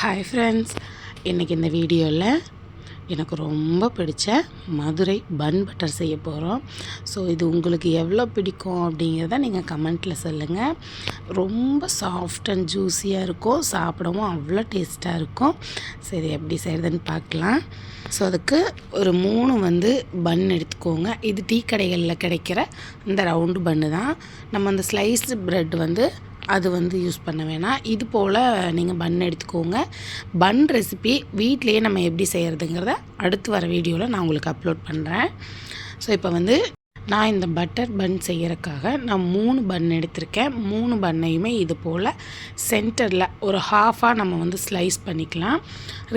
Hi friends இன்றைக்கி இந்த வீடியோவில் எனக்கு ரொம்ப பிடிச்ச மதுரை பன் பட்டர் செய்ய போகிறோம் ஸோ இது உங்களுக்கு எவ்வளோ பிடிக்கும் அப்படிங்கிறத நீங்கள் கமெண்ட்டில் சொல்லுங்கள் ரொம்ப சாஃப்ட் அண்ட் ஜூஸியாக இருக்கும். சாப்பிடவும் அவ்வளோ டேஸ்ட்டாக இருக்கும். சரி எப்படி செய்கிறதுன்னு பார்க்கலாம். ஸோ அதுக்கு ஒரு மூணு வந்து பன் எடுத்துக்கோங்க. இது டீ கடைகளில் கிடைக்கிற இந்த ரவுண்டு பன்னு தான். நம்ம அந்த ஸ்லைஸ்டு ப்ரெட் வந்து அது வந்து யூஸ் பண்ண வேணாம் இது போல் நீங்கள் பன் எடுத்துக்கோங்க. பன் ரெசிபி வீட்லேயே நம்ம எப்படி செய்கிறதுங்கிறத அடுத்து வர வீடியோவில் நான் உங்களுக்கு அப்லோட் பண்ணுறேன் ஸோ இப்போ வந்து நான் இந்த பட்டர் பன் செய்கிறக்காக நான் மூணு பன் எடுத்திருக்கேன். மூணு பன்னையுமே இது போல் சென்டரில் ஒரு ஹாஃபாக நம்ம வந்து ஸ்லைஸ் பண்ணிக்கலாம்.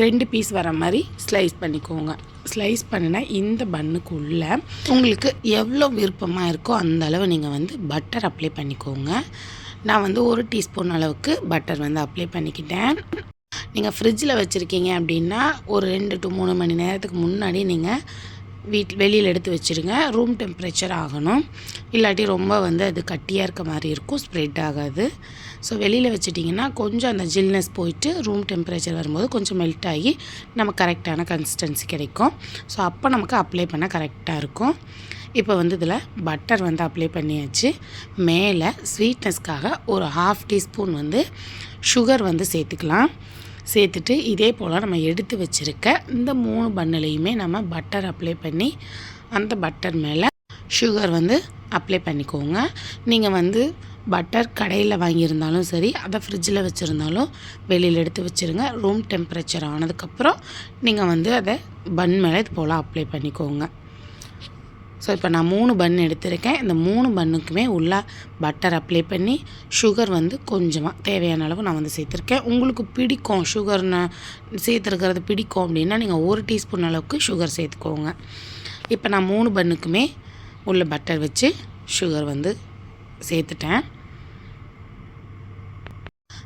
ரெண்டு பீஸ் வர மாதிரி ஸ்லைஸ் பண்ணிக்கோங்க. ஸ்லைஸ் பண்ணின இந்த பன்னுக்குள்ளே உங்களுக்கு எவ்வளோ விருப்பமாக இருக்கோ அந்த அளவு நீங்கள் வந்து பட்டர் அப்ளை பண்ணிக்கோங்க. நான் வந்து ஒரு டீஸ்பூன் அளவுக்கு பட்டர் வந்து அப்ளை பண்ணிக்கிட்டேன். நீங்கள் ஃப்ரிட்ஜில் வச்சுருக்கீங்க அப்படின்னா ஒரு ரெண்டு டு மூணு மணி நேரத்துக்கு முன்னாடி நீங்கள் வீட் வெளியில் எடுத்து வச்சுருங்க. ரூம் டெம்பரேச்சர் ஆகணும். இல்லாட்டி ரொம்ப வந்து அது கட்டியாக இருக்க மாதிரி இருக்கும் ஸ்ப்ரெட் ஆகாது. ஸோ வெளியில் வச்சுட்டிங்கன்னா கொஞ்சம் அந்த ஜில்னஸ் போயிட்டு ரூம் டெம்பரேச்சர் வரும்போது கொஞ்சம் மெல்ட் ஆகி நமக்கு கரெக்டான கன்சிஸ்டன்சி கிடைக்கும். ஸோ அப்போ நமக்கு அப்ளை பண்ண கரெக்டாக இருக்கும். இப்போ வந்து இதில் பட்டர் வந்து அப்ளை பண்ணியாச்சு. மேலே ஸ்வீட்னஸ்க்காக ஒரு ஹாஃப் டீஸ்பூன் வந்து சுகர் வந்து சேர்த்துக்கலாம். சேர்த்துட்டு இதே போல் நம்ம எடுத்து வச்சுருக்க இந்த மூணு பண்ணுலையுமே நம்ம பட்டர் அப்ளை பண்ணி அந்த பட்டர் மேலே சுகர் வந்து அப்ளை பண்ணிக்கோங்க. நீங்கள் வந்து பட்டர் கடையில் வாங்கியிருந்தாலும் சரி அதை ஃப்ரிட்ஜில் வச்சுருந்தாலும் வெளியில் எடுத்து வச்சுருங்க. ரூம் டெம்பரேச்சர் ஆனதுக்கப்புறம் நீங்கள் வந்து அதை பன் மேலே இது போல் அப்ளை பண்ணிக்கோங்க. ஸோ இப்போ நான் மூணு பன் எடுத்திருக்கேன். இந்த மூணு பண்ணுக்குமே உள்ள பட்டர் அப்ளை பண்ணி சுகர் வந்து கொஞ்சமாக தேவையான அளவு நான் வந்து சேர்த்துருக்கேன். உங்களுக்கு பிடிக்கும் சுகர்னு சேர்த்துருக்கிறது பிடிக்கும் அப்படின்னா நீங்கள் ஒரு டீஸ்பூன் அளவுக்கு சுகர் சேர்த்துக்கோங்க. இப்போ நான் மூணு பண்ணுக்குமே உள்ள பட்டர் வச்சு சுகர் வந்து சேர்த்துட்டேன்.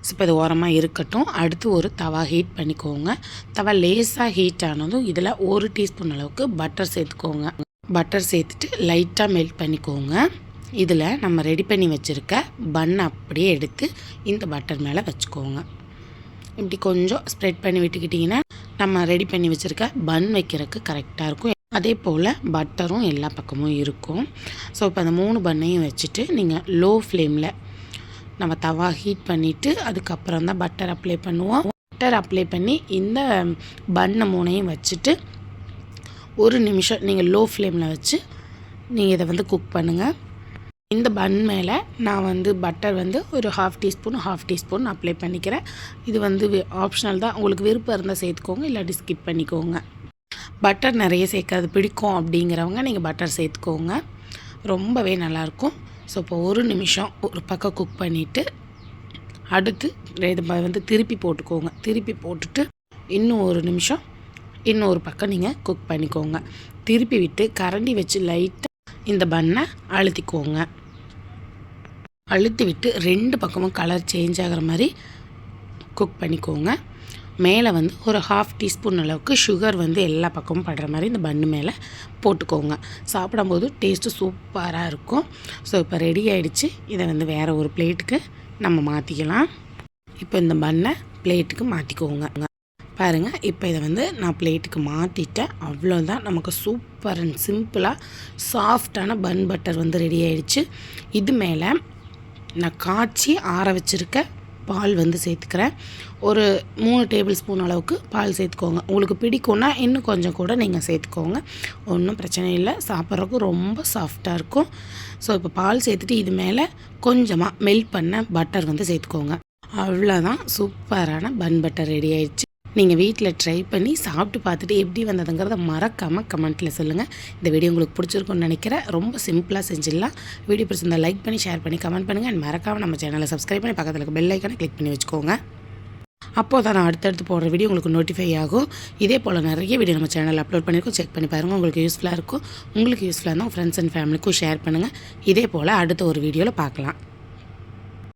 ஸோ இப்போ இது ஓரமாக இருக்கட்டும். அடுத்து ஒரு தவா ஹீட் பண்ணிக்கோங்க. தவா லேஸாக ஹீட் ஆனதும் இதில் ஒரு டீஸ்பூன் அளவுக்கு பட்டர் சேர்த்துக்கோங்க. பட்டர் சேர்த்துட்டு லைட்டாக மெல்ட் பண்ணிக்கோங்க. இதில் நம்ம ரெடி பண்ணி வச்சுருக்க பன் அப்படியே எடுத்து இந்த பட்டர் மேலே வச்சுக்கோங்க. இப்படி கொஞ்சம் ஸ்ப்ரெட் பண்ணி விட்டுக்கிட்டிங்கன்னா நம்ம ரெடி பண்ணி வச்சுருக்க பன் வைக்கிறதுக்கு கரெக்டாக இருக்கும். அதே போல் பட்டரும் எல்லா பக்கமும் இருக்கும். ஸோ இப்போ அந்த மூணு பண்ணையும் வச்சுட்டு நீங்கள் லோ ஃப்ளேமில் நம்ம தவா ஹீட் பண்ணிவிட்டு அதுக்கப்புறம் தான் பட்டர் அப்ளை பண்ணுவோம். பட்டர் அப்ளை பண்ணி இந்த பண்ணை மூணையும் வச்சுட்டு ஒரு நிமிஷம் நீங்கள் லோ ஃப்ளேமில் வச்சு நீங்கள் இதை வந்து குக் பண்ணுங்கள் இந்த பன் மேலே நான் வந்து பட்டர் வந்து ஒரு half teaspoon half teaspoon apply பண்ணிக்கிறேன். இது வந்து ஆப்ஷனல் தான். உங்களுக்கு விருப்பம் இருந்தால் சேர்த்துக்கோங்க இல்லாட்டி ஸ்கிப் பண்ணிக்கோங்க. பட்டர் நிறைய சேர்க்கறது பிடிக்கும் அப்படிங்கிறவங்க நீங்கள் பட்டர் சேர்த்துக்கோங்க. ரொம்பவே நல்லாயிருக்கும். ஸோ இப்போ ஒரு நிமிஷம் ஒரு பக்கம் குக் பண்ணிவிட்டு அடுத்து இது வந்து திருப்பி போட்டுக்கோங்க. திருப்பி போட்டுட்டு இன்னும் ஒரு நிமிஷம் இன்னொரு பக்கம் நீங்கள் குக் பண்ணிக்கோங்க. திருப்பி விட்டு கரண்டி வச்சு லைட்டாக இந்த பண்ணை அழுத்திக்கோங்க. அழுத்தி விட்டு ரெண்டு பக்கமும் கலர் சேஞ்ச் ஆகிற மாதிரி குக் பண்ணிக்கோங்க. மேலே வந்து ஒரு ஹாஃப் டீஸ்பூன் அளவுக்கு சுகர் வந்து எல்லா பக்கமும் படுற மாதிரி இந்த பண்ணு மேலே போட்டுக்கோங்க. சாப்பிடும்போது டேஸ்ட்டு சூப்பராக இருக்கும். ஸோ இப்போ ரெடி ஆகிடுச்சு இதை வந்து வேறு ஒரு பிளேட்டுக்கு நம்ம மாற்றிக்கலாம் இப்போ இந்த பண்ணை பிளேட்டுக்கு மாற்றிக்கோங்க பாருங்கள் இப்போ இதை வந்து நான் பிளேட்டுக்கு மாற்றிட்டேன் அவ்வளோதான் நமக்கு சூப்பர் அண்ட் சிம்பிளாக சாஃப்டான பன் பட்டர் வந்து ரெடி ஆகிடுச்சு இது மேலே நான் காய்ச்சி ஆற வச்சுருக்க பால் வந்து சேர்த்துக்கிறேன். ஒரு மூணு டேபிள் ஸ்பூன் அளவுக்கு பால் சேர்த்துக்கோங்க. உங்களுக்கு பிடிக்கும்னா இன்னும் கொஞ்சம் கூட நீங்கள் சேர்த்துக்கோங்க. ஒன்றும் பிரச்சனை இல்லை. சாப்பிட்றதுக்கு ரொம்ப சாஃப்டாக இருக்கும். ஸோ இப்போ பால் சேர்த்துட்டு இது மேலே கொஞ்சமாக மெல்ட் பண்ண பட்டர் வந்து சேர்த்துக்கோங்க. அவ்வளோதான் சூப்பரான பன் பட்டர் ரெடி ஆயிடுச்சு. நீங்கள் வீட்டில் ட்ரை பண்ணி சாப்பிட்டு பார்த்துட்டு எப்படி வந்ததுங்கிறத மறக்காமல் கமெண்ட்டில் சொல்லுங்கள் இந்த வீடியோ உங்களுக்கு பிடிச்சிருக்குன்னு நினைக்கிறேன். ரொம்ப சிம்பிளாக செஞ்சிடலாம். வீடியோ பிடிச்சிருந்தா லைக் பண்ணி ஷேர் பண்ணி கமெண்ட் பண்ணுங்கள் அண்ட் மறக்காமல் நம்ம சேனலை சப்ஸ்கிரைப் பண்ணி பக்கத்தில் இருக்க பெல் ஐக்கானை கிளிக் பண்ணி வச்சுக்கோங்க. அப்போது தான் நான் அடுத்தடுத்து போடுற வீடியோ உங்களுக்கு நோட்டிஃபை ஆகும். இதே போல் நிறைய வீடியோ நம்ம சேனலில் அப்லோட் பண்ணியிருக்கோம். செக் பண்ணி பாருங்கள் உங்களுக்கு யூஸ்ஃபுல்லாக இருக்கும். உங்களுக்கு யூஸ்ஃபுல்லாக இருந்தால் ஃப்ரெண்ட்ஸ் அண்ட் ஃபேமிலிக்கும் ஷேர் பண்ணுங்கள் இதே போல் அடுத்த ஒரு வீடியோவில் பார்க்கலாம்.